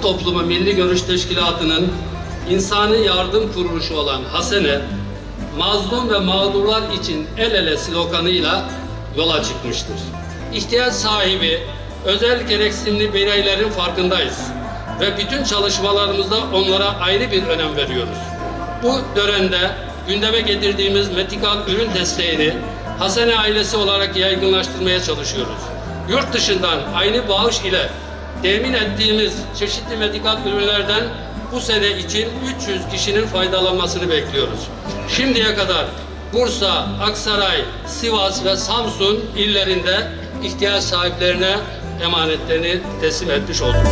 Toplumu Milli Görüş Teşkilatı'nın insani yardım kuruluşu olan Hasene, mazlum ve mağdurlar için el ele sloganıyla yola çıkmıştır. İhtiyaç sahibi, özel gereksinimli bireylerin farkındayız ve bütün çalışmalarımızda onlara ayrı bir önem veriyoruz. Bu dönemde gündeme getirdiğimiz medikal ürün desteğini Hasene ailesi olarak yaygınlaştırmaya çalışıyoruz. Yurt dışından aynı bağış ile temin ettiğimiz çeşitli medikal ürünlerden bu sene için 300 kişinin faydalanmasını bekliyoruz. Şimdiye kadar Bursa, Aksaray, Sivas ve Samsun illerinde ihtiyaç sahiplerine emanetlerini teslim etmiş olduk.